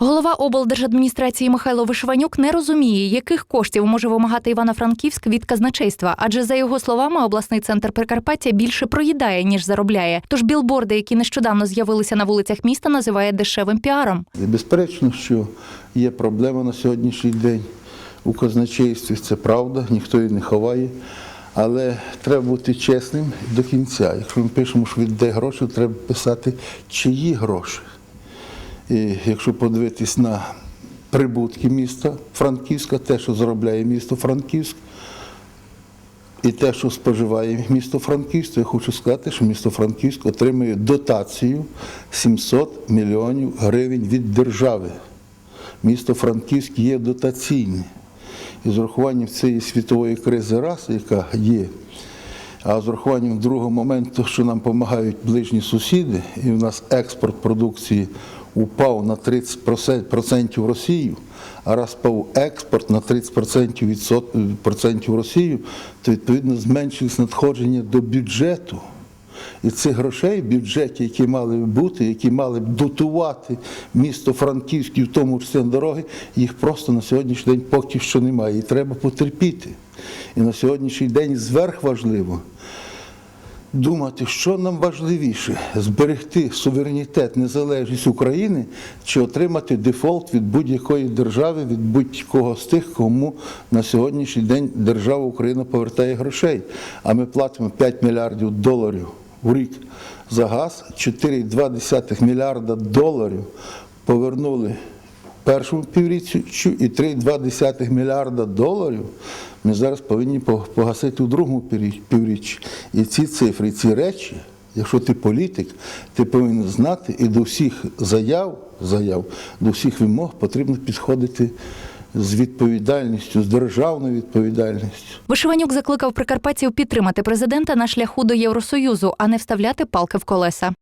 Голова облдержадміністрації Михайло Вишиванюк не розуміє, яких коштів може вимагати Івано-Франківськ від казначейства, адже за його словами, обласний центр Прикарпаття більше проїдає ніж заробляє. Тож білборди, які нещодавно з'явилися на вулицях міста, називає дешевим піаром. Безперечно, що є проблема на сьогоднішній день у казначействі. Це правда, ніхто її не ховає. Але треба бути чесним до кінця. Якщо ми пишемо, що віддай гроші, треба писати, чиї гроші. І якщо подивитись на прибутки міста Франківська, те, що заробляє місто Франківськ, і те, що споживає місто Франківськ, то я хочу сказати, що місто Франківськ отримує дотацію 700 мільйонів гривень від держави. Місто Франківськ є дотаційне. І з урахуванням цієї світової кризи раз, яка є, а з урахуванням другого моменту, що нам допомагають ближні сусіди, і в нас експорт продукції упав на 30% в Росію, а раз впав експорт на 30% відсот- в Росію, то відповідно зменшились надходження до бюджету. І цих грошей в бюджеті, які мали б бути, які мали б дотувати місто Франківськ, і в тому числі на дороги, їх просто на сьогоднішній день поки що немає. І треба потерпіти. І на сьогоднішній день зверх важливо думати, що нам важливіше зберегти суверенітет, незалежність України чи отримати дефолт від будь-якої держави, від будь-кого з тих, кому на сьогоднішній день держава Україна повертає грошей. А ми платимо 5 мільярдів доларів в рік за газ, 4,2 мільярда доларів повернули першому півріччю і 3,2 мільярда доларів ми зараз повинні погасити у другому піврі- півріччі. І ці цифри, ці речі, якщо ти політик, ти повинен знати і до всіх заяв, заяв до всіх вимог потрібно підходити з відповідальністю, з державною відповідальністю. Вишиванюк закликав прикарпатців підтримати президента на шляху до Євросоюзу, а не вставляти палки в колеса.